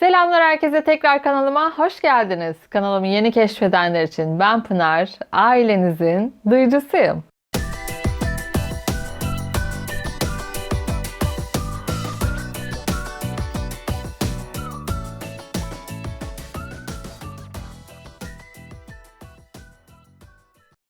Selamlar herkese tekrar kanalıma hoş geldiniz. Kanalımı yeni keşfedenler için ben Pınar, ailenizin duyucusuyum.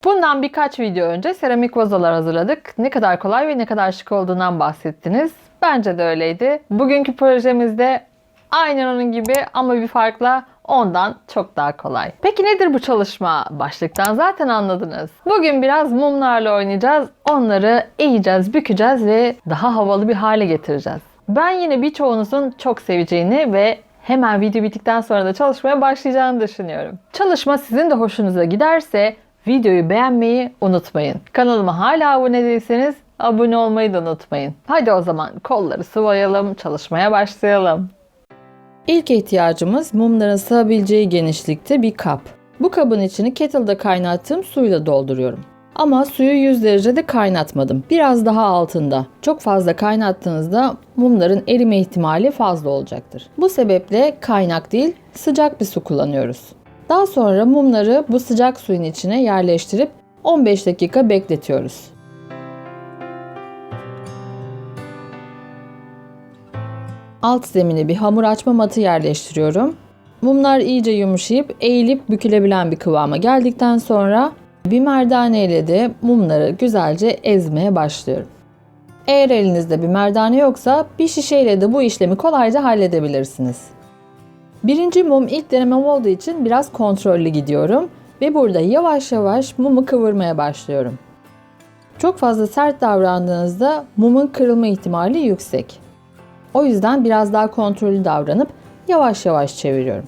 Bundan birkaç video önce seramik vazolar hazırladık. Ne kadar kolay ve ne kadar şık olduğundan bahsettiniz. Bence de öyleydi. Bugünkü projemizde aynen onun gibi ama bir farkla ondan çok daha kolay. Peki nedir bu çalışma? Başlıktan zaten anladınız. Bugün biraz mumlarla oynayacağız. Onları eğeceğiz, bükeceğiz ve daha havalı bir hale getireceğiz. Ben yine birçoğunuzun çok seveceğini ve hemen video bittikten sonra da çalışmaya başlayacağını düşünüyorum. Çalışma sizin de hoşunuza giderse videoyu beğenmeyi unutmayın. Kanalıma hala abone değilseniz abone olmayı da unutmayın. Hadi o zaman kolları sıvayalım, çalışmaya başlayalım. İlk ihtiyacımız mumların sığabileceği genişlikte bir kap. Bu kabın içini kettle'da kaynattığım suyla dolduruyorum. Ama suyu 100 derecede kaynatmadım. Biraz daha altında. Çok fazla kaynattığınızda mumların erime ihtimali fazla olacaktır. Bu sebeple kaynak değil, sıcak bir su kullanıyoruz. Daha sonra mumları bu sıcak suyun içine yerleştirip 15 dakika bekletiyoruz. Alt zemine bir hamur açma matı yerleştiriyorum. Mumlar iyice yumuşayıp eğilip bükülebilen bir kıvama geldikten sonra bir merdane ile de mumları güzelce ezmeye başlıyorum. Eğer elinizde bir merdane yoksa bir şişeyle de bu işlemi kolayca halledebilirsiniz. Birinci mum ilk denemem olduğu için biraz kontrollü gidiyorum ve burada yavaş yavaş mumu kıvırmaya başlıyorum. Çok fazla sert davrandığınızda mumun kırılma ihtimali yüksek. O yüzden biraz daha kontrollü davranıp yavaş yavaş çeviriyorum.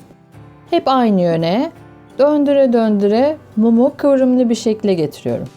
Hep aynı yöne döndüre döndüre mumu kıvrımlı bir şekilde getiriyorum.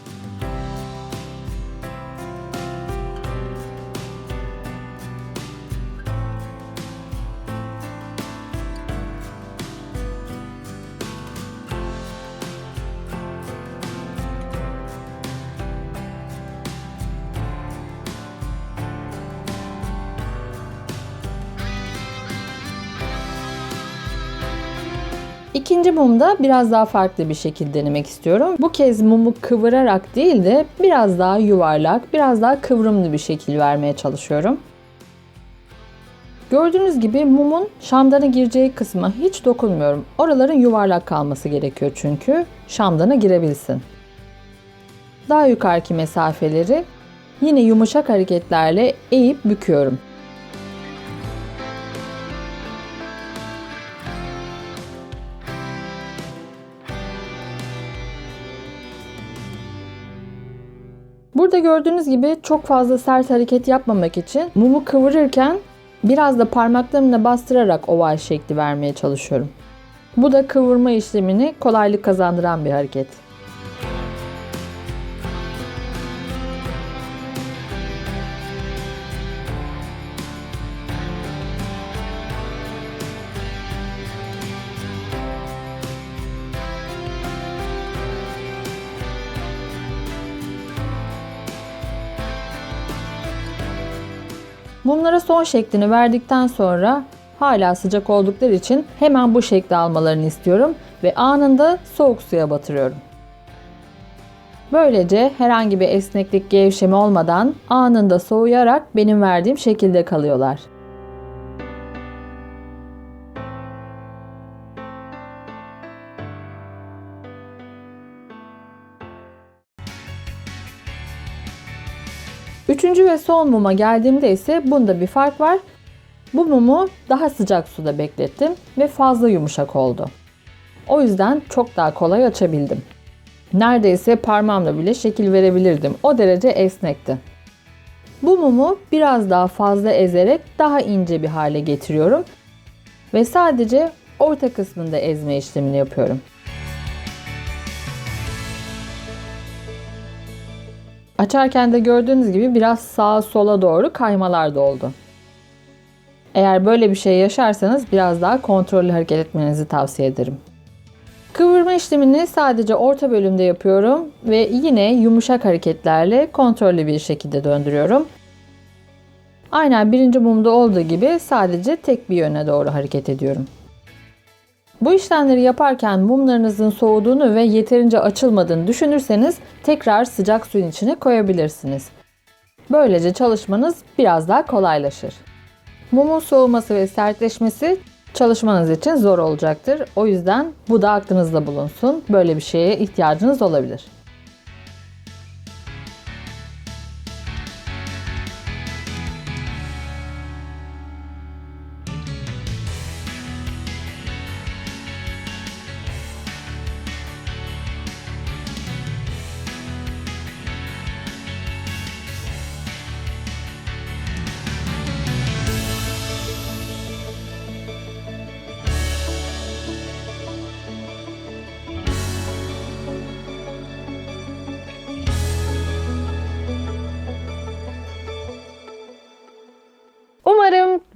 İkinci mumda biraz daha farklı bir şekilde denemek istiyorum. Bu kez mumu kıvırarak değil de biraz daha yuvarlak, biraz daha kıvrımlı bir şekil vermeye çalışıyorum. Gördüğünüz gibi mumun şamdana gireceği kısma hiç dokunmuyorum. Oraların yuvarlak kalması gerekiyor çünkü şamdana girebilsin. Daha yukarıki mesafeleri yine yumuşak hareketlerle eğip büküyorum. Burada gördüğünüz gibi çok fazla sert hareket yapmamak için mumu kıvırırken biraz da parmaklarımla bastırarak oval şekli vermeye çalışıyorum. Bu da kıvırma işlemini kolaylık kazandıran bir hareket. Mumlara son şeklini verdikten sonra hala sıcak oldukları için hemen bu şekli almalarını istiyorum ve anında soğuk suya batırıyorum. Böylece herhangi bir esneklik gevşeme olmadan anında soğuyarak benim verdiğim şekilde kalıyorlar. Üçüncü ve son muma geldiğimde ise bunda bir fark var. Bu mumu daha sıcak suda beklettim ve fazla yumuşak oldu. O yüzden çok daha kolay açabildim. Neredeyse parmağımla bile şekil verebilirdim. O derece esnekti. Bu mumu biraz daha fazla ezerek daha ince bir hale getiriyorum ve sadece orta kısmında ezme işlemini yapıyorum. Açarken de gördüğünüz gibi biraz sağa sola doğru kaymalar da oldu. Eğer böyle bir şey yaşarsanız biraz daha kontrollü hareket etmenizi tavsiye ederim. Kıvırma işlemini sadece orta bölümde yapıyorum ve yine yumuşak hareketlerle kontrollü bir şekilde döndürüyorum. Aynen birinci mumda olduğu gibi sadece tek bir yöne doğru hareket ediyorum. Bu işlemleri yaparken mumlarınızın soğuduğunu ve yeterince açılmadığını düşünürseniz tekrar sıcak suyun içine koyabilirsiniz. Böylece çalışmanız biraz daha kolaylaşır. Mumun soğuması ve sertleşmesi çalışmanız için zor olacaktır. O yüzden bu da aklınızda bulunsun. Böyle bir şeye ihtiyacınız olabilir.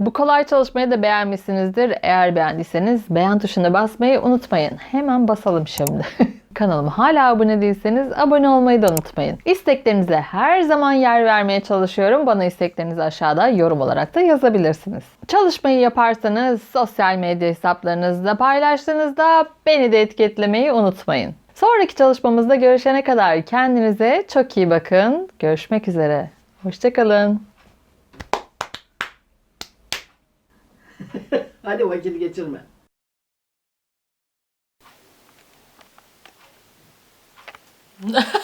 Bu kolay çalışmayı da beğenmişsinizdir. Eğer beğendiyseniz beğen tuşuna basmayı unutmayın. Hemen basalım şimdi. Kanalıma hala abone değilseniz abone olmayı da unutmayın. İsteklerinize her zaman yer vermeye çalışıyorum. Bana isteklerinizi aşağıda yorum olarak da yazabilirsiniz. Çalışmayı yaparsanız sosyal medya hesaplarınızda paylaştığınızda beni de etiketlemeyi unutmayın. Sonraki çalışmamızda görüşene kadar kendinize çok iyi bakın. Görüşmek üzere. Hoşçakalın. Hadi vakit geçirme.